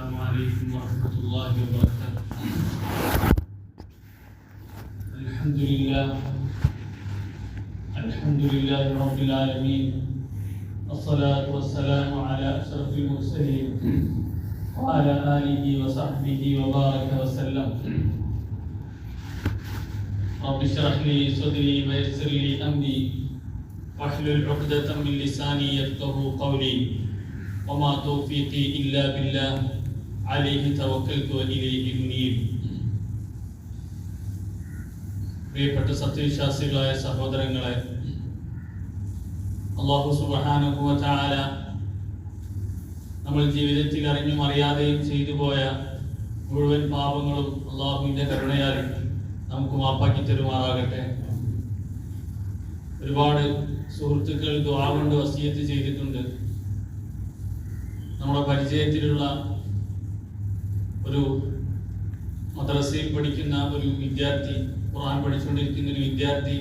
السلام عليكم ورحمة الله وبركاته. الحمد لله الحمد لله رب العالمين الصلاة والسلام على أشرف المرسلين وعلى آله وصحبه وبارك وسلم. رب اشرح لي صدري ويسر لي أمري واحلل عقدة من لساني يفقه قولي. وما توفيقي إلا بالله. അലിഹി തവക്കൽത്തു ഇലൈഹി മുനീബ് പ്രിയപ്പെട്ട സത്യവിശ്വാസികളായ സഹോദരങ്ങളെ അള്ളാഹു സുബാനുഭവ ചാല നമ്മൾ ജീവിതത്തിൽ അറിഞ്ഞും അറിയാതെയും ചെയ്തു പോയ മുഴുവൻ പാപങ്ങളും അള്ളാഹുവിന്റെ കരുണയാൽ നമുക്ക് മാപ്പാക്കി തരുമാറാകട്ടെ. ഒരുപാട് സുഹൃത്തുക്കൾ ദ്വാ കൊണ്ട് വസീയത്ത് ചെയ്തിട്ടുണ്ട്. നമ്മുടെ പരിചയത്തിലുള്ള ഒരു മദ്രസയിൽ പഠിക്കുന്ന ഒരു വിദ്യാർത്ഥി ഖുർആൻ പഠിച്ചുകൊണ്ടിരിക്കുന്ന ഒരു വിദ്യാർത്ഥി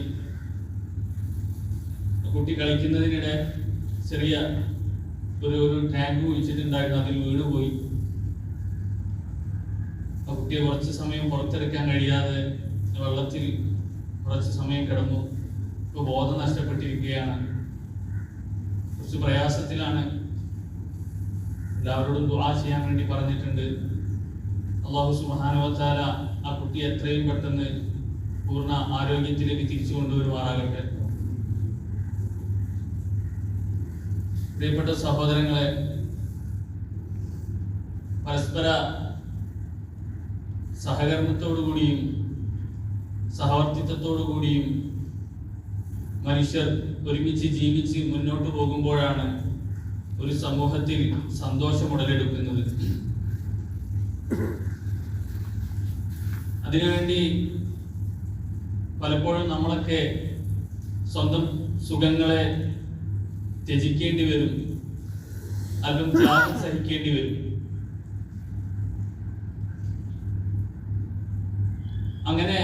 കുട്ടി കളിക്കുന്നതിനിടെ ചെറിയ ഒരു ഒരു ടാങ്ക് കുഴിച്ചിട്ടുണ്ടായിരുന്നു അതിൽ വീണുപോയി. ആ കുട്ടിയെ കുറച്ച് സമയം പുറത്തെടുക്കാൻ കഴിയാതെ വെള്ളത്തിൽ കുറച്ച് സമയം കിടന്നു. ഇപ്പൊ ബോധം നഷ്ടപ്പെട്ടിരിക്കുകയാണ്. കുറച്ച് പ്രയാസത്തിലാണ്. എല്ലാവരോടും ദുആ ചെയ്യാൻ വേണ്ടി പറഞ്ഞിട്ടുണ്ട്. അള്ളാഹു സുബ്ഹാനഹുവതാല ആ കുട്ടി എത്രയും പെട്ടെന്ന് പൂർണ ആരോഗ്യത്തിലേക്ക് തിരിച്ചു കൊണ്ടുവരുമാറാകട്ടെ. പ്രിയപ്പെട്ട സഹോദരങ്ങളെ പരസ്പര സഹകരണത്തോടുകൂടിയും സഹവർത്തിത്വത്തോടുകൂടിയും മനുഷ്യർ ഒരുമിച്ച് ജീവിച്ച് മുന്നോട്ട് പോകുമ്പോഴാണ് ഒരു സമൂഹത്തിൽ സന്തോഷം ഉടലെടുക്കുന്നത്. അതിനുവേണ്ടി പലപ്പോഴും നമ്മളൊക്കെ സ്വന്തം സുഖങ്ങളെ ത്യജിക്കേണ്ടി വരും. അല്പം ത്യാഗം സഹിക്കേണ്ടി വരും. അങ്ങനെ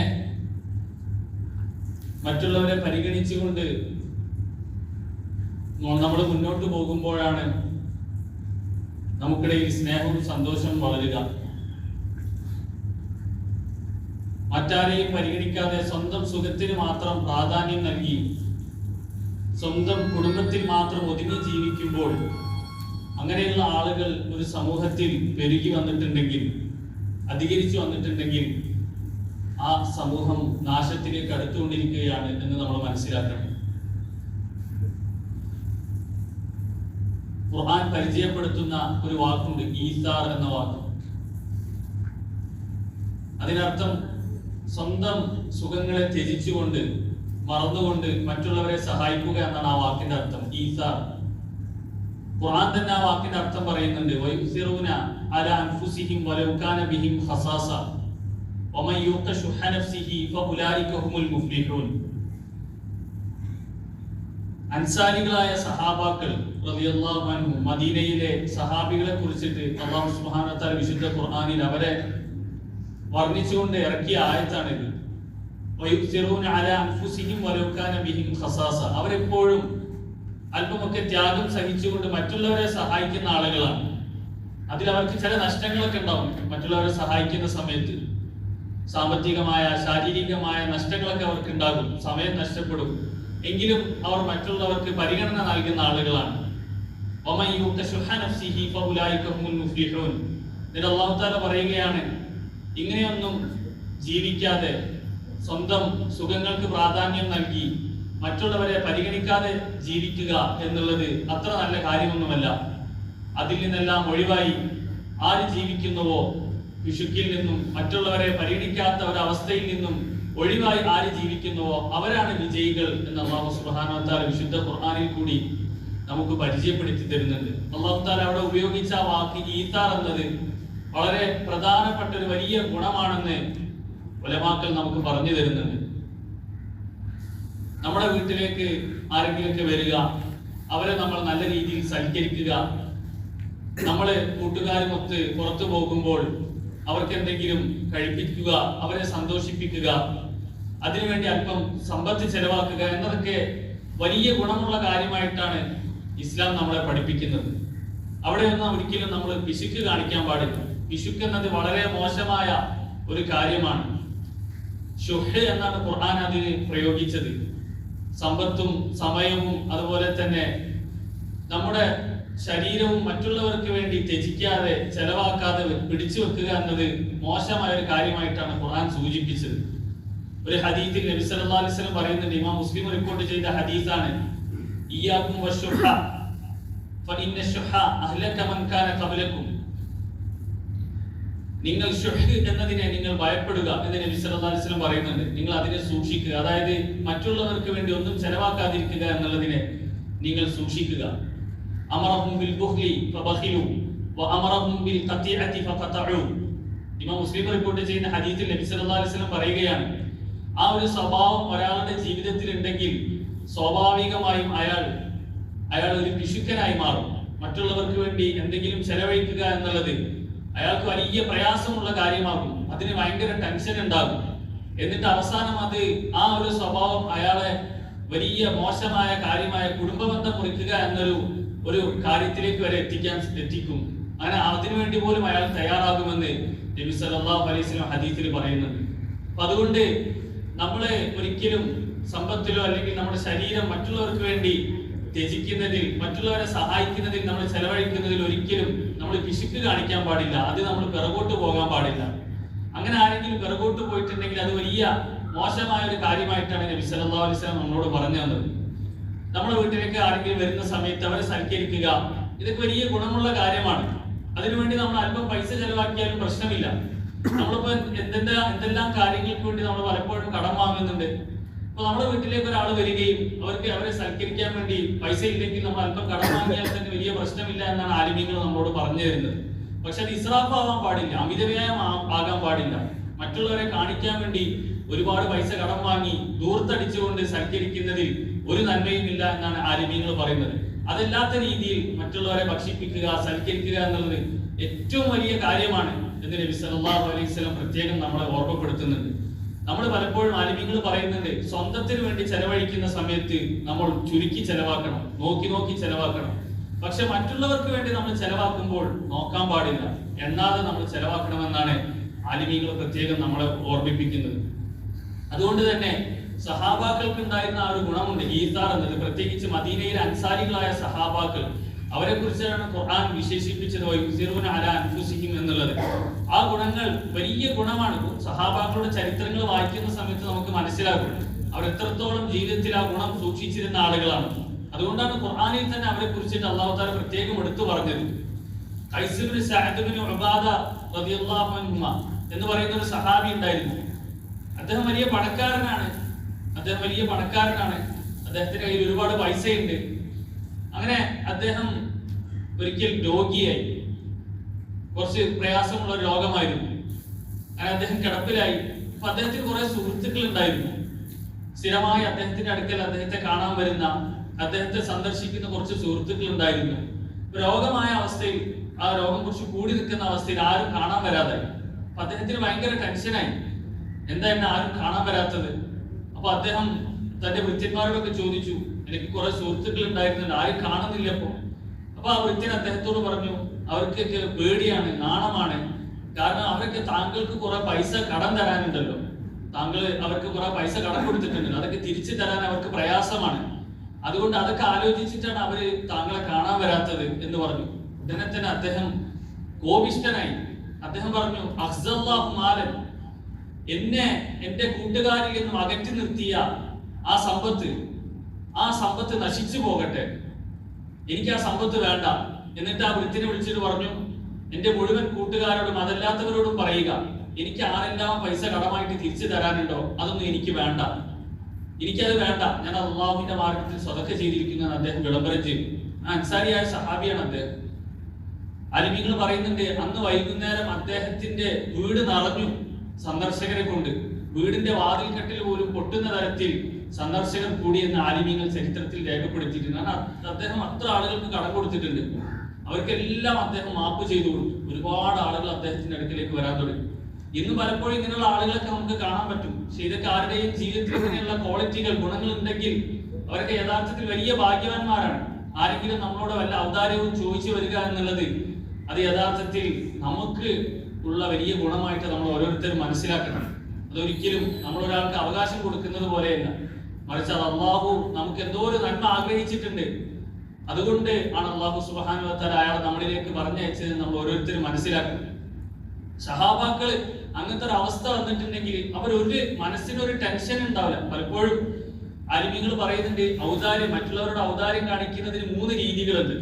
മറ്റുള്ളവരെ പരിഗണിച്ചുകൊണ്ട് നമ്മൾ മുന്നോട്ട് പോകുമ്പോഴാണ് നമുക്കിടയിൽ സ്നേഹവും സന്തോഷവും വളരുക. മറ്റാരെയും പരിഗണിക്കാതെ സ്വന്തം സുഖത്തിന് മാത്രം പ്രാധാന്യം നൽകി സ്വന്തം കുടുംബത്തിൽ മാത്രം ഒതുങ്ങി ജീവിക്കുമ്പോൾ അങ്ങനെയുള്ള ആളുകൾ ഒരു സമൂഹത്തിൽ പെരുകി വന്നിട്ടുണ്ടെങ്കിൽ അധികരിച്ചു വന്നിട്ടുണ്ടെങ്കിൽ ആ സമൂഹം നാശത്തിലേക്ക് അടുത്തുകൊണ്ടിരിക്കുകയാണ് എന്ന് നമ്മൾ മനസ്സിലാക്കണം. ഖുർആൻ പരിചയപ്പെടുത്തുന്ന ഒരു വാക്കുണ്ട് ഈസാർ എന്ന വാക്ക്. അതിനർത്ഥം സ്വന്തം സുഖങ്ങളെ ത്യജിച്ചുകൊണ്ട് മറന്നുകൊണ്ട് മറ്റുള്ളവരെ സഹായിക്കുക എന്നാണ് ആ വാക്കിന്റെ അർത്ഥം. ഈസാർ ഖുർആൻ തന്നെ ആ വാക്കിന്റെ അർത്ഥം പറയുന്നുണ്ട്. വയുസിറൂന അല അൻഫുസിഹിം വലൗകാന ബിഹിം ഖസാസ. വമൻ യൂഖ ശുഹ നഫ്സിഹി ഫഉലൈക ഹുമുൽ അൻസാരികളായ സഹാബാക്കൾ റളിയല്ലാഹു അൻഹു മദീനയിലെ സഹാബികളെ കുറിച്ചിട്ട് അല്ലാഹു സുബ്ഹാനഹു വ വിശുദ്ധ ഖുർആനിൽ അവരെ വർണിച്ചുകൊണ്ട് ഇറക്കിയ ആയത്താണിത്. അവരെപ്പോഴും അല്പമൊക്കെ ത്യാഗം സഹിച്ചുകൊണ്ട് മറ്റുള്ളവരെ സഹായിക്കുന്ന ആളുകളാണ്. അതിൽ അവർക്ക് ചില നഷ്ടങ്ങളൊക്കെ ഉണ്ടാവും മറ്റുള്ളവരെ സഹായിക്കുന്ന സമയത്ത്. സാമ്പത്തികമായ ശാരീരികമായ നഷ്ടങ്ങളൊക്കെ അവർക്ക് ഉണ്ടാകും. സമയം നഷ്ടപ്പെടും. എങ്കിലും അവർ മറ്റുള്ളവർക്ക് പരിഗണന നൽകുന്ന ആളുകളാണ്. പറയുകയാണ് ഇങ്ങനെയൊന്നും ജീവിക്കാതെ സ്വന്തം സുഖങ്ങൾക്ക് പ്രാധാന്യം നൽകി മറ്റുള്ളവരെ പരിഗണിക്കാതെ ജീവിക്കുക എന്നുള്ളത് അത്ര നല്ല കാര്യമൊന്നുമല്ല. അതിൽ നിന്നെല്ലാം ഒഴിവായി ആര് ജീവിക്കുന്നുവോ? വിഷുക്കിൽ നിന്നും മറ്റുള്ളവരെ പരിഗണിക്കാത്ത ഒരവസ്ഥയിൽ നിന്നും ഒഴിവായി ആര് ജീവിക്കുന്നുവോ? അവരാണ് വിജയികൾ എന്ന് അള്ളാഹു തആല വിശുദ്ധ ഖുർആനിൽ കൂടി നമുക്ക് പരിചയപ്പെടുത്തി തരുന്നുണ്ട്. അള്ളാഹു താല അവിടെ ഉപയോഗിച്ച വാക്ക് ഈത്താർ എന്നത് വളരെ പ്രധാനപ്പെട്ട ഒരു വലിയ ഗുണമാണെന്ന് ഉലമാക്കൾ നമുക്ക് പറഞ്ഞു തരുന്നത് നമ്മുടെ വീട്ടിലേക്ക് ആരെങ്കിലുമൊക്കെ വരിക അവരെ നമ്മൾ നല്ല രീതിയിൽ സൽക്കരിക്കുക നമ്മൾ കൂട്ടുകാരുമൊത്ത് പുറത്തു പോകുമ്പോൾ അവർക്ക് എന്തെങ്കിലും കഴിപ്പിക്കുക അവരെ സന്തോഷിപ്പിക്കുക അതിനുവേണ്ടി അല്പം സമ്പത്ത് ചെലവാക്കുക എന്നതൊക്കെ വലിയ ഗുണമുള്ള കാര്യമായിട്ടാണ് ഇസ്ലാം നമ്മളെ പഠിപ്പിക്കുന്നത്. അവിടെയൊന്നും ഒരിക്കലും നമ്മൾ പിശുക്ക് കാണിക്കാൻ പാടില്ല. പിശുക്ക് എന്നത് വളരെ മോശമായ ഒരു കാര്യമാണ്. ഷുഹ് എന്നാണ് ഖുർആൻ അതിന് പ്രയോഗിച്ചത്. സമ്പത്തും സമയവും അതുപോലെ തന്നെ നമ്മുടെ ശരീരവും മറ്റുള്ളവർക്ക് വേണ്ടി ത്യജിക്കാതെ ചെലവാക്കാതെ പിടിച്ചു വെക്കുക എന്നത് മോശമായ ഒരു കാര്യമായിട്ടാണ് ഖുർആൻ സൂചിപ്പിച്ചത്. ഒരു ഹദീത്തിൽ നബി സല്ലല്ലാഹു അലൈഹി വസല്ലം പറയുന്നുണ്ട് ഇമാം മുസ്ലിം റിപ്പോർട്ട് ചെയ്ത ഹദീസാണ് ഈ അഹ്ലക മൻ കാന നിങ്ങൾ ഷുഹ് എന്നതിനെ നിങ്ങൾ ഭയപ്പെടുക എന്ന് നബി സല്ലല്ലാഹു അലൈഹി പറയുന്നുണ്ട്. നിങ്ങൾ അതിനെ സൂക്ഷിക്കുക. അതായത് മറ്റുള്ളവർക്ക് വേണ്ടി ഒന്നും ചെലവാക്കാതിരിക്കുക എന്നുള്ളതിനെ നിങ്ങൾ സൂക്ഷിക്കുക. അമറഹും ബിൽ ബുഖ്ലി ഫബഖിലു വഅമറഹും ബിൽ ഖത്തിഅതി ഫഖതഉ ഇമാം മുസ്ലിം റിപ്പോർട്ട് ചെയ്യുന്ന ഹദീസിൽ നബി സല്ലല്ലാഹു അലൈഹി വസല്ലം പറയുകയാണ് ആ ഒരു സ്വഭാവം ഒരാളുടെ ജീവിതത്തിൽ ഉണ്ടെങ്കിൽ സ്വാഭാവികമായും അയാൾ അയാൾ ഒരു പിശുക്കനായി മാറും. മറ്റുള്ളവർക്ക് വേണ്ടി എന്തെങ്കിലും ചെലവഴിക്കുക എന്നുള്ളത് അയാൾക്ക് വലിയ പ്രയാസമുള്ള കാര്യമാകും. അതിന് ഭയങ്കര ടെൻഷൻ ഉണ്ടാകും. എന്നിട്ട് അവസാനം അത് ആ ഒരു സ്വഭാവം അയാളെ വലിയ മോശമായ കാര്യമായ കുടുംബബന്ധം മുറിക്കുക എന്നൊരു ഒരു കാര്യത്തിലേക്ക് വരെ എത്തിക്കാൻ എത്തിക്കും. അങ്ങനെ അതിനുവേണ്ടി പോലും അയാൾ തയ്യാറാകുമെന്ന് നബി സല്ലല്ലാഹു അലൈഹി ഹദീസിൽ പറയുന്നുണ്ട്. അപ്പൊ അതുകൊണ്ട് നമ്മളെ ഒരിക്കലും സമ്പത്തിലോ അല്ലെങ്കിൽ നമ്മുടെ ശരീരം മറ്റുള്ളവർക്ക് വേണ്ടി ത്യജിക്കുന്നതിൽ മറ്റുള്ളവരെ സഹായിക്കുന്നതിൽ നമ്മൾ ചെലവഴിക്കുന്നതിൽ ഒരിക്കലും നമ്മൾ പിശുക്ക് കാണിക്കാൻ പാടില്ല. അത് നമ്മൾ പിറകോട്ട് പോകാൻ പാടില്ല. അങ്ങനെ ആരെങ്കിലും പിറകോട്ട് പോയിട്ടുണ്ടെങ്കിൽ അത് വലിയ മോശമായ ഒരു കാര്യമായിട്ടാണ് നബി സല്ലല്ലാഹു അലൈഹി വസല്ലം നമ്മളോട് പറഞ്ഞു തന്നത്. നമ്മുടെ വീട്ടിലേക്ക് ആരെങ്കിലും വരുന്ന സമയത്ത് അവരെ സൽക്കരിക്കുക ഇതൊക്കെ വലിയ ഗുണമുള്ള കാര്യമാണ്. അതിനുവേണ്ടി നമ്മൾ അല്പം പൈസ ചെലവാക്കിയാലും പ്രശ്നമില്ല. നമ്മളിപ്പോ എന്തെല്ലാം എന്തെല്ലാം കാര്യങ്ങൾക്ക് വേണ്ടി നമ്മൾ പലപ്പോഴും കടം വാങ്ങുന്നുണ്ട്. അപ്പൊ നമ്മുടെ വീട്ടിലേക്ക് ഒരാൾ വരികയും അവർക്ക് അവരെ സൽക്കരിക്കാൻ വേണ്ടി പൈസ ഇല്ലെങ്കിൽ നമ്മൾ അല്പം കടം വാങ്ങിയാൽ തന്നെ വലിയ പ്രശ്നമില്ല എന്നാണ് ആലിമീങ്ങൾ നമ്മളോട് പറഞ്ഞു തരുന്നത്. പക്ഷെ അത് ഇസ്രാഫ് ആവാൻ പാടില്ല അമിതവ്യയം ആകാൻ പാടില്ല. മറ്റുള്ളവരെ കാണിക്കാൻ വേണ്ടി ഒരുപാട് പൈസ കടം വാങ്ങി ദൂർത്തടിച്ചുകൊണ്ട് സൽക്കരിക്കുന്നതിൽ ഒരു നന്മയും ഇല്ല എന്നാണ് ആലിമീങ്ങൾ പറയുന്നത്. അതല്ലാത്ത രീതിയിൽ മറ്റുള്ളവരെ ഭക്ഷിപ്പിക്കുക സൽക്കരിക്കുക എന്നുള്ളത് ഏറ്റവും വലിയ കാര്യമാണ് എന്ന് നബി സല്ലല്ലാഹു അലൈഹി വസല്ലം പ്രത്യേകം നമ്മളെ ഓർമ്മപ്പെടുത്തുന്നുണ്ട്. നമ്മൾ പലപ്പോഴും ആലിമ്യങ്ങൾ പറയുന്നുണ്ട് സ്വന്തത്തിന് വേണ്ടി ചെലവഴിക്കുന്ന സമയത്ത് നമ്മൾ ചുരുക്കി ചെലവാക്കണം നോക്കി നോക്കി ചെലവാക്കണം. പക്ഷെ മറ്റുള്ളവർക്ക് വേണ്ടി നമ്മൾ ചെലവാക്കുമ്പോൾ നോക്കാൻ പാടില്ല. എണ്ണാതെ നമ്മൾ ചെലവാക്കണമെന്നാണ് ആലിമീകൾ പ്രത്യേകം നമ്മളെ ഓർമ്മിപ്പിക്കുന്നത്. അതുകൊണ്ട് തന്നെ സഹാബാക്കൾക്ക് ഉണ്ടായിരുന്ന ആ ഒരു ഗുണമുണ്ട് ഈസാർ എന്നത്. പ്രത്യേകിച്ച് മദീനയിലെ അൻസാരികളായ സഹാബാക്കൾ അവരെ കുറിച്ചാണ് ഖുർആൻ വിശേഷിപ്പിച്ചത് എന്നുള്ളത്. ആ ഗുണങ്ങൾ വലിയ ഗുണമാണ്. സഹാബാക്കളുടെ ചരിത്രങ്ങൾ വായിക്കുന്ന സമയത്ത് നമുക്ക് മനസ്സിലാകും. അവർ എത്രത്തോളം ജീവിതത്തിൽ ആ ഗുണം സൂക്ഷിച്ചിരുന്ന ആളുകളാണ്. അതുകൊണ്ടാണ് ഖുർആാനിൽ തന്നെ അവരെ കുറിച്ചിട്ട് അള്ളാഹു പ്രത്യേകം എടുത്തു പറഞ്ഞത്. എന്ന് പറയുന്ന ഒരു സഹാബി ഉണ്ടായിരുന്നു. അദ്ദേഹം വലിയ പണക്കാരനാണ്. അദ്ദേഹം വലിയ പണക്കാരനാണ്. അദ്ദേഹത്തിന്റെ കയ്യിൽ ഒരുപാട് പൈസയുണ്ട്. അങ്ങനെ അദ്ദേഹം ഒരിക്കൽ രോഗിയായി. കുറച്ച് പ്രയാസമുള്ള രോഗമായിരുന്നു. അങ്ങനെ അദ്ദേഹം കിടപ്പിലായി. അപ്പൊ അദ്ദേഹത്തിന് കുറെ സുഹൃത്തുക്കൾ ഉണ്ടായിരുന്നു സ്ഥിരമായി അദ്ദേഹത്തിന്റെ അടുക്കൽ അദ്ദേഹത്തെ കാണാൻ വരുന്ന അദ്ദേഹത്തെ സന്ദർശിക്കുന്ന കുറച്ച് സുഹൃത്തുക്കൾ ഉണ്ടായിരുന്നു രോഗമായ അവസ്ഥയിൽ ആ രോഗം കുറച്ച് കൂടി നിൽക്കുന്ന അവസ്ഥയിൽ ആരും കാണാൻ വരാതെ അപ്പൊ അദ്ദേഹത്തിന് ഭയങ്കര ടെൻഷനായി. എന്താ എന്നെ ആരും കാണാൻ വരാത്തത്? അപ്പൊ അദ്ദേഹം തന്റെ വൃത്യന്മാരോടൊക്കെ ചോദിച്ചു എനിക്ക് കുറെ സുഹൃത്തുക്കൾ ഉണ്ടായിരുന്നുണ്ട് ആരും കാണുന്നില്ല അപ്പൊ അപ്പൊ ആ വൃത്യൻ അദ്ദേഹത്തോട് പറഞ്ഞു അവർക്കൊക്കെ പേടിയാണ് നാണമാണ്. കാരണം അവർക്ക് താങ്കൾക്ക് കുറെ പൈസ കടം തരാനുണ്ടല്ലോ. താങ്കൾ അവർക്ക് കുറെ പൈസ കടം കൊടുത്തിട്ടുണ്ട് അതൊക്കെ തിരിച്ചു തരാൻ അവർക്ക് പ്രയാസമാണ്. അതുകൊണ്ട് അതൊക്കെ ആലോചിച്ചിട്ടാണ് അവർ താങ്കളെ കാണാൻ വരാത്തത് എന്ന് പറഞ്ഞു. ഉടനെ തന്നെ അദ്ദേഹം കോപിഷ്ടനായി അദ്ദേഹം പറഞ്ഞു അഫ്സല്ലാഹു എന്നെ എന്റെ കൂട്ടുകാരിൽ നിന്നും അകറ്റി നിർത്തിയ ആ സമ്പത്ത് ആ സമ്പത്ത് നശിച്ചു പോകട്ടെ. എനിക്ക് ആ സമ്പത്ത് വേണ്ട. എന്നിട്ട് ആ വൃത്തിനെ വിളിച്ചിട്ട് പറഞ്ഞു എന്റെ മുഴുവൻ കൂട്ടുകാരോടും അതല്ലാത്തവരോടും പറയുക. എനിക്ക് ആരെല്ലാം പൈസ കടമായിട്ട് തിരിച്ചു തരാനുണ്ടോ അതൊന്നും എനിക്ക് വേണ്ട. എനിക്കത് വേണ്ട. ഞാൻ അള്ളാഹുവിന്റെ മാർഗത്തിൽ സ്വതക്ക ചെയ്തിരിക്കുന്ന അദ്ദേഹം വിളംബരം ചെയ്തു. ആ അൻസാരിയായ സഹാബിയാണ് അദ്ദേഹം. അലിമിങ്ങൾ പറയുന്നുണ്ട് അന്ന് വൈകുന്നേരം അദ്ദേഹത്തിന്റെ വീട് നിറഞ്ഞു സന്ദർശകരെ കൊണ്ട്. വീടിന്റെ വാതിൽക്കെട്ടിൽ പോലും പൊട്ടുന്ന തരത്തിൽ സന്ദർശകർ കൂടിയെന്ന് ആലിമ്യങ്ങൾ ചരിത്രത്തിൽ രേഖപ്പെടുത്തിയിട്ടുണ്ട്. കാരണം അദ്ദേഹം അത്ര ആളുകൾക്ക് കടം കൊടുത്തിട്ടുണ്ട്. അവർക്കെല്ലാം അദ്ദേഹം മാപ്പ് ചെയ്തു കൊടുത്തു. ഒരുപാട് ആളുകൾ അദ്ദേഹത്തിന്റെ അടുക്കിലേക്ക് വരാൻ തുടങ്ങി. ഇന്ന് പലപ്പോഴും ഇങ്ങനെയുള്ള ആളുകളൊക്കെ നമുക്ക് കാണാൻ പറ്റും. പക്ഷെ ഇതൊക്കെ ആരുടെയും ജീവിതത്തിൽ ക്വാളിറ്റികൾ ഗുണങ്ങൾ ഉണ്ടെങ്കിൽ അവരൊക്കെ യഥാർത്ഥത്തിൽ വലിയ ഭാഗ്യവാന്മാരാണ്. ആരെങ്കിലും നമ്മളോട് വല്ല ഔദാര്യവും ചോദിച്ചു വരിക എന്നുള്ളത് അത് യഥാർത്ഥത്തിൽ നമുക്ക് ഉള്ള വലിയ ഗുണമായിട്ട് നമ്മൾ ഓരോരുത്തരും മനസ്സിലാക്കണം. അതൊരിക്കലും നമ്മൾ ഒരാൾക്ക് അവകാശം കൊടുക്കുന്നത് പോലെയല്ല. മറിച്ച് അത് അള്ളാഹു നമുക്ക് എന്തോ ഒരു നന്മ ആഗ്രഹിച്ചിട്ടുണ്ട്. അതുകൊണ്ട് ആണ് അള്ളാഹു സുബാന അയാൾ നമ്മളിലേക്ക് പറഞ്ഞയച്ചത് നമ്മൾ ഓരോരുത്തരും മനസ്സിലാക്കുന്നത്. സഹാബാക്കൾ അങ്ങനത്തെ ഒരു അവസ്ഥ വന്നിട്ടുണ്ടെങ്കിൽ അവർ ഒരു മനസ്സിനൊരു ടെൻഷൻ ഉണ്ടാവില്ല. പലപ്പോഴും അലിമിങ്ങൾ പറയുന്നുണ്ട് ഔദാര്യം മറ്റുള്ളവരുടെ ഔദാര്യം കാണിക്കുന്നതിന് മൂന്ന് രീതികളുണ്ട്.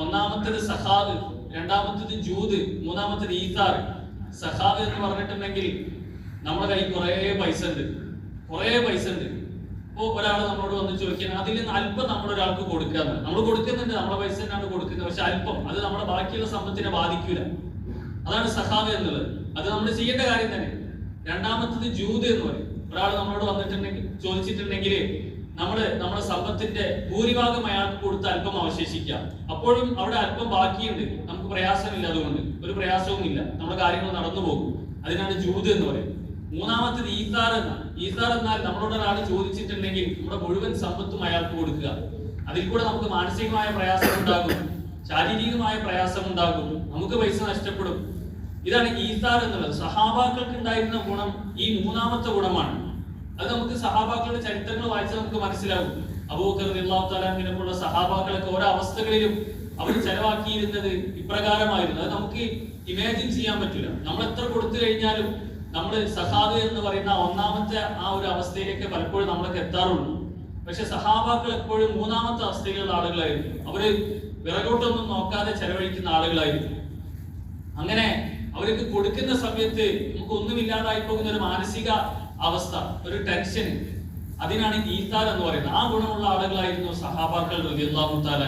ഒന്നാമത്തേത് സഹാദ് രണ്ടാമത്തേത് ജൂത് മൂന്നാമത്തേത് ഈസാർ. സഹാദ് എന്ന് പറഞ്ഞിട്ടുണ്ടെങ്കിൽ നമ്മുടെ കയ്യിൽ കുറേ പൈസ ഉണ്ട്. കുറേ പൈസ ഉണ്ട്. ഇപ്പോ ഒരാൾ നമ്മളോട് വന്ന് ചോദിക്കാൻ അതിൽ നിന്ന് അല്പം നമ്മൾ ഒരാൾക്ക് കൊടുക്കാന്ന് നമ്മൾ കൊടുക്കുന്നുണ്ട് നമ്മളെ പൈസ തന്നെയാണ് കൊടുക്കുന്നത് പക്ഷെ അല്പം. അത് നമ്മുടെ ബാക്കിയുള്ള സമ്പത്തിനെ ബാധിക്കൂല. അതാണ് സഹാബ് എന്നുള്ളത്. അത് നമ്മൾ ചെയ്യേണ്ട കാര്യം തന്നെ. രണ്ടാമത്തത് ജൂത് എന്ന് പറയും. ഒരാൾ നമ്മളോട് വന്നിട്ടുണ്ടെങ്കിൽ ചോദിച്ചിട്ടുണ്ടെങ്കിൽ നമ്മൾ നമ്മുടെ സമ്പത്തിന്റെ ഭൂരിഭാഗം അയാൾക്ക് കൊടുത്ത് അല്പം അവശേഷിക്കാം. അപ്പോഴും അവിടെ അല്പം ബാക്കിയുണ്ട്. നമുക്ക് പ്രയാസമില്ല അതുകൊണ്ട്. ഒരു പ്രയാസവും ഇല്ല നമ്മുടെ കാര്യങ്ങൾ നടന്നു പോകും. അതിനാണ് ജൂത് എന്ന് പറയും മൂന്നാമത്തത് ഈസാർ എന്നാണ് ഈസാർ എന്നാൽ നമ്മളോട് ഒരാൾ ചോദിച്ചിട്ടുണ്ടെങ്കിൽ നമ്മുടെ മുഴുവൻ സമ്പത്തും അയാൾക്ക് കൊടുക്കുക. അതിൽ കൂടെ നമുക്ക് മാനസികമായ പ്രയാസം ഉണ്ടാകും ശാരീരികമായ പ്രയാസം ഉണ്ടാകും നമുക്ക് പൈസ നഷ്ടപ്പെടും. ഇതാണ് ഈസാർ എന്നുള്ളത്. സഹാബാക്കൾക്ക് ഉണ്ടായിരുന്ന ഗുണം ഈ മൂന്നാമത്തെ ഗുണമാണ്. അത് നമുക്ക് സഹാബാക്കളുടെ ചരിത്രങ്ങൾ വായിച്ചാൽ നമുക്ക് മനസ്സിലാകും അബൂക്കർ അള്ളാഹുത്താലിനുള്ള സഹാബാക്കളൊക്കെ ഓരോ അവസ്ഥകളിലും അവർ ചെലവാക്കിയിരുന്നത് ഇപ്രകാരമായിരുന്നു. അത് നമുക്ക് ഇമാജിൻ ചെയ്യാൻ പറ്റില്ല. നമ്മൾ എത്ര കൊടുത്തു കഴിഞ്ഞാലും നമ്മൾ സഹാബ് എന്ന് പറയുന്ന ഒന്നാമത്തെ ആ ഒരു അവസ്ഥയിലേക്ക് പലപ്പോഴും നമ്മളൊക്കെ എത്താറുള്ളൂ. പക്ഷെ സഹാബാക്കൾ എപ്പോഴും മൂന്നാമത്തെ അവസ്ഥയിലുള്ള ആളുകളായിരുന്നു. അവർ വിറകോട്ടൊന്നും നോക്കാതെ ചെലവഴിക്കുന്ന ആളുകളായിരുന്നു. അങ്ങനെ അവർക്ക് കൊടുക്കുന്ന സമയത്ത് നമുക്ക് ഒന്നുമില്ലാതായി പോകുന്ന ഒരു മാനസിക അവസ്ഥ ഒരു ടെൻഷൻ അതിനാണ് ഈത്താൽ എന്ന് പറയുന്നത്. ആ ഗുണമുള്ള ആളുകളായിരുന്നു സഹാബാക്കൾ റളിയല്ലാഹു തആല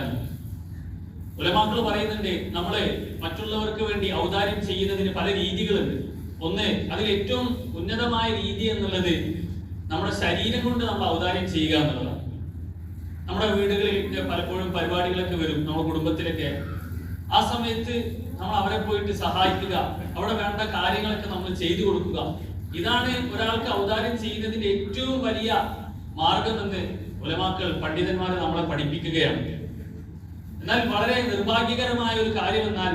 ഉലമാക്കൾ പറയുന്നുണ്ട് നമ്മളെ മറ്റുള്ളവർക്ക് വേണ്ടി ഔദാര്യം ചെയ്യുന്നതിന് പല രീതികളുണ്ട്. ഒന്ന് അതിൽ ഏറ്റവും ഉന്നതമായ രീതി എന്നുള്ളത് നമ്മുടെ ശരീരം കൊണ്ട് നമ്മൾ ഔദാര്യം ചെയ്യുക എന്നുള്ളതാണ്. നമ്മുടെ വീടുകളിൽ പലപ്പോഴും പരിപാടികളൊക്കെ വരും നമ്മുടെ കുടുംബത്തിലൊക്കെ. ആ സമയത്ത് നമ്മൾ അവരെ പോയിട്ട് സഹായിക്കുക അവിടെ വേണ്ട കാര്യങ്ങളൊക്കെ നമ്മൾ ചെയ്തു കൊടുക്കുക. ഇതാണ് ഒരാൾക്ക് ഔദാര്യം ചെയ്യുന്നതിന്റെ ഏറ്റവും വലിയ മാർഗമെന്ന് ഉലമാക്കൾ പണ്ഡിതന്മാരെ നമ്മളെ പഠിപ്പിക്കുകയാണ്. എന്നാൽ വളരെ നിർഭാഗ്യകരമായ ഒരു കാര്യം എന്നാൽ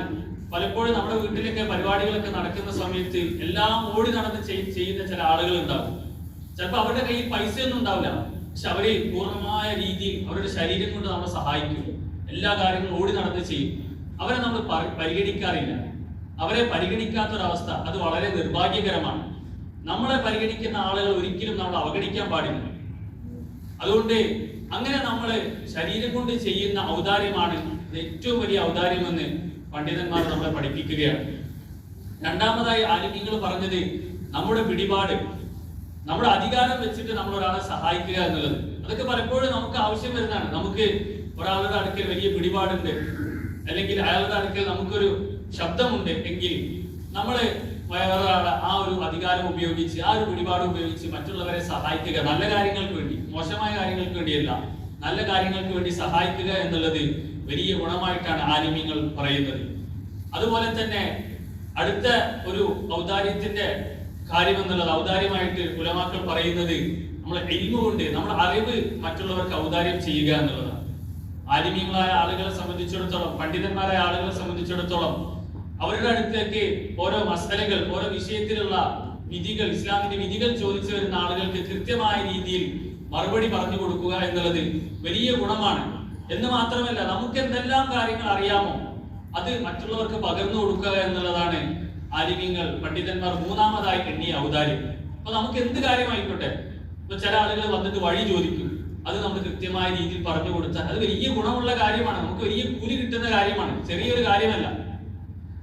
പലപ്പോഴും നമ്മുടെ വീട്ടിലൊക്കെ പരിപാടികളൊക്കെ നടക്കുന്ന സമയത്ത് എല്ലാം ഓടി നടന്ന് ചെയ്യുന്ന ചില ആളുകൾ ഉണ്ടാവും ചിലപ്പോൾ അവരുടെ കയ്യിൽ പൈസയൊന്നും ഉണ്ടാവില്ല. പക്ഷെ അവർ പൂർണമായ രീതിയിൽ അവരുടെ ശരീരം കൊണ്ട് നമ്മളെ സഹായിക്കും. എല്ലാ കാര്യങ്ങളും ഓടി നടന്ന് ചെയ്യും. അവരെ നമ്മൾ പരിഗണിക്കാറില്ല. അവരെ പരിഗണിക്കാത്തൊരവസ്ഥ അത് വളരെ നിർഭാഗ്യകരമാണ്. നമ്മളെ പരിഗണിക്കുന്ന ആളുകൾ ഒരിക്കലും നമ്മൾ അവഗണിക്കാൻ പാടില്ല. അതുകൊണ്ട് അങ്ങനെ നമ്മൾ ശരീരം കൊണ്ട് ചെയ്യുന്ന ഔദാര്യമാണ് ഏറ്റവും വലിയ ഔദാര്യമെന്ന് പണ്ഡിതന്മാർ നമ്മളെ പഠിപ്പിക്കുകയാണ്. രണ്ടാമതായി ആലിമ്യങ്ങൾ പറഞ്ഞത് നമ്മുടെ പിടിപാട്. നമ്മുടെ അധികാരം വെച്ചിട്ട് നമ്മൾ ഒരാളെ സഹായിക്കുക എന്നുള്ളത്. അതൊക്കെ പലപ്പോഴും നമുക്ക് ആവശ്യം വരുന്നതാണ്. നമുക്ക് ഒരാളുടെ അടുക്കൽ വലിയ പിടിപാടുണ്ട്. അല്ലെങ്കിൽ അയാളുടെ അടുക്കൽ നമുക്കൊരു ശബ്ദമുണ്ട് എങ്കിൽ നമ്മൾ വേറൊരാളെ ആ ഒരു അധികാരം ഉപയോഗിച്ച് ആ ഒരു പിടിപാട് ഉപയോഗിച്ച് മറ്റുള്ളവരെ സഹായിക്കുക നല്ല കാര്യങ്ങൾക്ക് വേണ്ടി. മോശമായ കാര്യങ്ങൾക്ക് വേണ്ടിയല്ല. നല്ല കാര്യങ്ങൾക്ക് വേണ്ടി സഹായിക്കുക എന്നുള്ളത് വലിയ ഗുണമായിട്ടാണ് ആലിമ്യങ്ങൾ പറയുന്നത്. അതുപോലെ തന്നെ അടുത്ത ഒരു ഔദാര്യത്തിന്റെ കാര്യം എന്നുള്ളത് ഔദാര്യമായിട്ട് കുലമാക്കൾ പറയുന്നത് നമ്മൾ എൽമ കൊണ്ട് നമ്മുടെ അറിവ് മറ്റുള്ളവർക്ക് ഔദാര്യം ചെയ്യുക എന്നുള്ളതാണ്. ആലിമ്യങ്ങളായ ആളുകളെ സംബന്ധിച്ചിടത്തോളം പണ്ഡിതന്മാരായ ആളുകളെ സംബന്ധിച്ചിടത്തോളം അവരുടെ അടുത്തേക്ക് ഓരോ മസലകൾ ഓരോ വിഷയത്തിലുള്ള വിധികൾ ഇസ്ലാമിന്റെ വിധികൾ ചോദിച്ചു വരുന്ന ആളുകൾക്ക് കൃത്യമായ രീതിയിൽ മറുപടി പറഞ്ഞു കൊടുക്കുക എന്നുള്ളത് വലിയ ഗുണമാണ്. എന്ന് മാത്രമല്ല നമുക്ക് എന്തെല്ലാം കാര്യങ്ങൾ അറിയാമോ? അത് മറ്റുള്ളവർക്ക് പകർന്നു കൊടുക്കുക എന്നുള്ളതാണ് ആലിമ്യങ്ങൾ പണ്ഡിതന്മാർ മൂന്നാമതായി എണ്ണിയ ഔദാര്യം. അപ്പൊ നമുക്ക് എന്ത് കാര്യമായിക്കോട്ടെ? ഇപ്പൊ ചില ആളുകൾ വന്നിട്ട് വഴി ചോദിക്കും. അത് നമ്മൾ കൃത്യമായ രീതിയിൽ പറഞ്ഞു കൊടുത്താൽ അത് വലിയ ഗുണമുള്ള കാര്യമാണ്. നമുക്ക് വലിയ കൂലി കിട്ടുന്ന കാര്യമാണ്. ചെറിയൊരു കാര്യമല്ല.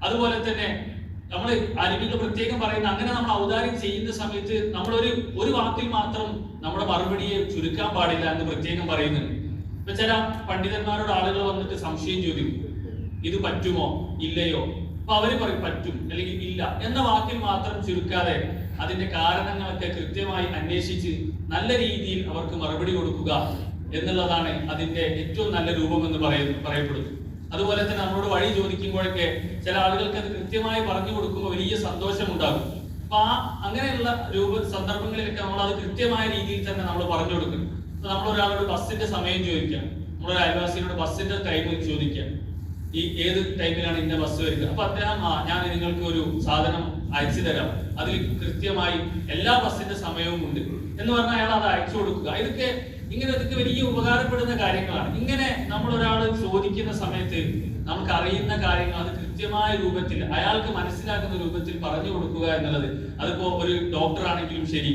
അതുപോലെ തന്നെ നമ്മൾ അരുവികൾ പ്രത്യേകം പറയുന്ന അങ്ങനെ നമ്മൾ ഔദാര്യം ചെയ്യുന്ന സമയത്ത് നമ്മളൊരു ഒരു വാക്കിൽ മാത്രം നമ്മുടെ മറുപടിയെ ചുരുക്കാൻ പാടില്ല എന്ന് പ്രത്യേകം പറയുന്നുണ്ട്. ഇപ്പൊ ചില പണ്ഡിതന്മാരോട് ആളുകൾ വന്നിട്ട് സംശയം ചോദിക്കും. ഇത് പറ്റുമോ? ഇല്ലയോ? അപ്പൊ അവർ പറയും പറ്റും അല്ലെങ്കിൽ ഇല്ല എന്ന വാക്കിൽ മാത്രം ചുരുക്കാതെ അതിന്റെ കാരണങ്ങളൊക്കെ കൃത്യമായി അന്വേഷിച്ച് നല്ല രീതിയിൽ അവർക്ക് മറുപടി കൊടുക്കുക എന്നുള്ളതാണ് അതിന്റെ ഏറ്റവും നല്ല രൂപം എന്ന് പറയുന്നു പറയപ്പെടുന്നു. അതുപോലെ തന്നെ നമ്മളോട് വഴി ചോദിക്കുമ്പോഴൊക്കെ ചില ആളുകൾക്ക് അത് കൃത്യമായി പറഞ്ഞു കൊടുക്കുമ്പോൾ വലിയ സന്തോഷമുണ്ടാകും. അപ്പൊ ആ അങ്ങനെയുള്ള രൂപ സന്ദർഭങ്ങളിലൊക്കെ നമ്മൾ അത് കൃത്യമായ രീതിയിൽ തന്നെ നമ്മൾ പറഞ്ഞു കൊടുക്കും നമ്മൾ ഒരാളോട് ബസ്സിന്റെ സമയം ചോദിക്കാം നമ്മളൊരു അയൽവാസിയോട് ബസ്സിന്റെ ടൈം ചോദിക്കാം ഈ ഏത് ടൈമിലാണ് ഇന്ന ബസ് വരിക? അപ്പൊ അദ്ദേഹം ആ ഞാൻ നിങ്ങൾക്ക് ഒരു സാധനം അയച്ചു തരാം. അതിൽ കൃത്യമായി എല്ലാ ബസ്സിന്റെ സമയവും ഉണ്ട്. എന്ന് പറഞ്ഞാൽ അയാൾ അത് അയച്ചു കൊടുക്കുക. ഇതൊക്കെ ഇങ്ങനെ ഇതൊക്കെ വലിയ ഉപകാരപ്പെടുന്ന കാര്യങ്ങളാണ്. ഇങ്ങനെ നമ്മൾ ഒരാൾ ചോദിക്കുന്ന സമയത്ത് നമുക്ക് അറിയുന്ന കാര്യങ്ങൾ അത് കൃത്യമായ രൂപത്തിൽ അയാൾക്ക് മനസ്സിലാക്കുന്ന രൂപത്തിൽ പറഞ്ഞു കൊടുക്കുക എന്നുള്ളത് അതിപ്പോ ഒരു ഡോക്ടർ ആണെങ്കിലും ശരി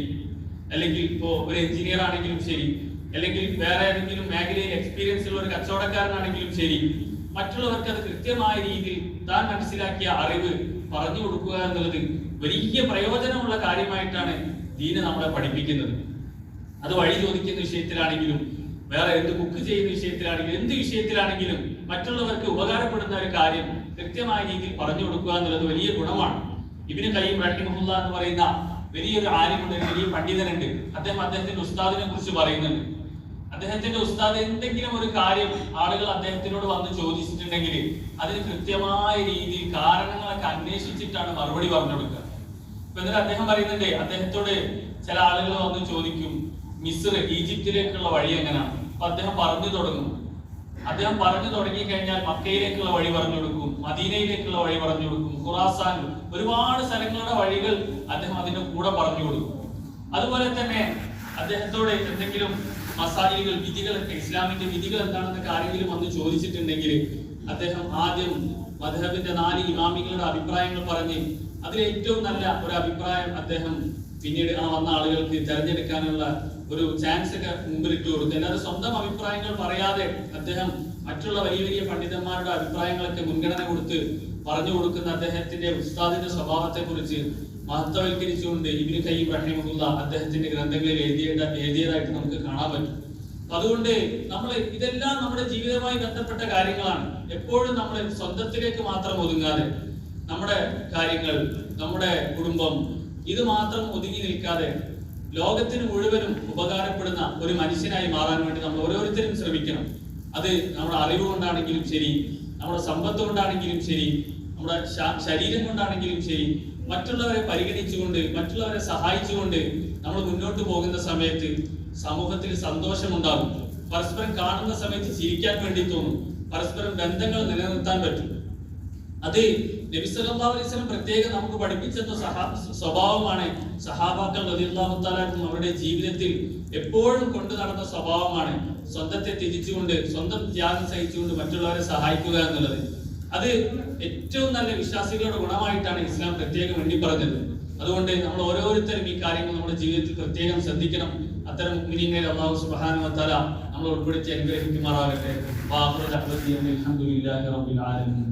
അല്ലെങ്കിൽ ഇപ്പോ ഒരു എഞ്ചിനീയർ ആണെങ്കിലും ശരി അല്ലെങ്കിൽ വേറെ ഏതെങ്കിലും മേഖലയിൽ എക്സ്പീരിയൻസ് ഉള്ള ഒരു കച്ചവടക്കാരനാണെങ്കിലും ശരി മറ്റുള്ളവർക്ക് അത് കൃത്യമായ രീതിയിൽ താൻ മനസ്സിലാക്കിയ അറിവ് പറഞ്ഞു കൊടുക്കുക എന്നുള്ളത് വലിയ പ്രയോജനമുള്ള കാര്യമായിട്ടാണ് ദീന നമ്മളെ പഠിപ്പിക്കുന്നത്. അത് വഴി ചോദിക്കുന്ന വിഷയത്തിലാണെങ്കിലും വേറെ എന്ത് കുക്ക് ചെയ്യുന്ന വിഷയത്തിലാണെങ്കിലും എന്ത് വിഷയത്തിലാണെങ്കിലും മറ്റുള്ളവർക്ക് ഉപകാരപ്പെടുന്ന ഒരു കാര്യം കൃത്യമായ രീതിയിൽ പറഞ്ഞു കൊടുക്കുക എന്നുള്ളത് വലിയ ഗുണമാണ്. ഇബിന് കയ്യും റഹിമുല്ല എന്ന് പറയുന്ന വലിയൊരു ആര്യമുണ്ട് വലിയ പണ്ഡിതനുണ്ട്. അദ്ദേഹം അദ്ദേഹത്തിന്റെ ഉസ്താദിനെ കുറിച്ച് പറയുന്നുണ്ട്. അദ്ദേഹത്തിന്റെ ഉസ്താദ് എന്തെങ്കിലും ഒരു കാര്യം ആളുകൾ അദ്ദേഹത്തിനോട് വന്ന് ചോദിച്ചിട്ടുണ്ടെങ്കിൽ അതിന് കൃത്യമായ രീതിയിൽ കാരണങ്ങളൊക്കെ അന്വേഷിച്ചിട്ടാണ് മറുപടി പറഞ്ഞു കൊടുക്കുക. ഇപ്പൊ എന്നിട്ട് അദ്ദേഹം പറയുന്നുണ്ട് അദ്ദേഹത്തോട് ചില ആളുകൾ വന്ന് ചോദിക്കും മിസ്ർ ഈജിപ്തിലേക്കുള്ള വഴി എങ്ങനെയാണ് അപ്പൊ അദ്ദേഹം പറഞ്ഞു തുടങ്ങും. അദ്ദേഹം പറഞ്ഞു തുടങ്ങി കഴിഞ്ഞാൽ മക്കയിലേക്കുള്ള വഴി പറഞ്ഞു കൊടുക്കും മദീനയിലേക്കുള്ള വഴി പറഞ്ഞു കൊടുക്കും ഖുറാസാൻ ഒരുപാട് സ്ഥലങ്ങളുടെ വഴികൾ അദ്ദേഹം അതിന്റെ കൂടെ പറഞ്ഞു കൊടുക്കും. അതുപോലെ തന്നെ അദ്ദേഹത്തോട് എന്തെങ്കിലും മസാജികൾ വിധികളൊക്കെ ഇസ്ലാമിന്റെ വിധികൾ എന്താണെന്നൊക്കെ ആരെങ്കിലും വന്ന് ചോദിച്ചിട്ടുണ്ടെങ്കിൽ അദ്ദേഹം ആദ്യം മധുഹബിന്റെ നാല് ഇമാമികളുടെ അഭിപ്രായങ്ങൾ പറഞ്ഞ് അതിൽ ഏറ്റവും നല്ല ഒരു അഭിപ്രായം അദ്ദേഹം പിന്നീട് ആ വന്ന ആളുകൾക്ക് തെരഞ്ഞെടുക്കാനുള്ള ഒരു ചാൻസ് ഒക്കെ മുമ്പിലിട്ട് കൊടുക്കുക അല്ലാതെ സ്വന്തം അഭിപ്രായങ്ങൾ പറയാതെ അദ്ദേഹം മറ്റുള്ള വലിയ വലിയ പണ്ഡിതന്മാരുടെ അഭിപ്രായങ്ങളൊക്കെ മുൻഗണന കൊടുത്ത് പറഞ്ഞു കൊടുക്കുന്ന അദ്ദേഹത്തിന്റെ ഉസ്താദിന്റെ സ്വഭാവത്തെ കുറിച്ച് മഹത്വവൽക്കരിച്ചുകൊണ്ട് ഇബിന് കൈ റഹിമുള്ള അദ്ദേഹത്തിന്റെ ഗ്രന്ഥങ്ങളിൽ എഴുതിയ എഴുതിയതായിട്ട് നമുക്ക് കാണാൻ പറ്റും. അതുകൊണ്ട് നമ്മൾ ഇതെല്ലാം നമ്മുടെ ജീവിതവുമായി ബന്ധപ്പെട്ട കാര്യങ്ങളാണ്. എപ്പോഴും നമ്മൾ സ്വന്തത്തിലേക്ക് മാത്രം ഒതുങ്ങാതെ നമ്മുടെ കാര്യങ്ങൾ നമ്മുടെ കുടുംബം ഇത് മാത്രം ഒതുങ്ങി നിൽക്കാതെ ലോകത്തിന് മുഴുവനും ഉപകാരപ്പെടുന്ന ഒരു മനുഷ്യനായി മാറാൻ വേണ്ടി നമ്മൾ ഓരോരുത്തരും ശ്രമിക്കണം. അത് നമ്മുടെ അറിവ് കൊണ്ടാണെങ്കിലും ശരി നമ്മുടെ സമ്പത്ത് കൊണ്ടാണെങ്കിലും ശരി നമ്മുടെ ശരീരം കൊണ്ടാണെങ്കിലും ശരി. മറ്റുള്ളവരെ പരിഗണിച്ചുകൊണ്ട് മറ്റുള്ളവരെ സഹായിച്ചുകൊണ്ട് നമ്മൾ മുന്നോട്ട് പോകുന്ന സമയത്ത് സമൂഹത്തിൽ സന്തോഷമുണ്ടാകും. പരസ്പരം കാണുന്ന സമയത്ത് ചിരിക്കാൻ വേണ്ടി തോന്നും. പരസ്പരം ബന്ധങ്ങൾ നിലനിർത്താൻ പറ്റും. അത് നബി അലൈഹി പ്രത്യേകം നമുക്ക് പഠിപ്പിച്ച സ്വഭാവമാണ് സഹാബാക്കൾ റളിയല്ലാഹു അവരുടെ ജീവിതത്തിൽ എപ്പോഴും കൊണ്ടു നടന്ന സ്വഭാവമാണ് സ്വന്തത്തെ തിരിച്ചുകൊണ്ട് സ്വന്തം ത്യാഗം സഹിച്ചുകൊണ്ട് മറ്റുള്ളവരെ സഹായിക്കുക എന്നുള്ളത്. അത് ഏറ്റവും നല്ല വിശ്വാസികളുടെ ഗുണമായിട്ടാണ് ഇസ്ലാം പ്രത്യേകം എണ്ണി പറഞ്ഞത് അതുകൊണ്ട് നമ്മൾ ഓരോരുത്തരും ഈ കാര്യങ്ങൾ നമ്മുടെ ജീവിതത്തിൽ പ്രത്യേകം ശ്രദ്ധിക്കണം. അത്തരം മുഅ്മിനീങ്ങളെ അള്ളാഹു തആല നമ്മൾ ഉൾപ്പെടുത്തി അനുഗ്രഹിക്കുമാറാകട്ടെ. അൽഹംദുലില്ലാഹി റബ്ബിൽ ആലമീൻ.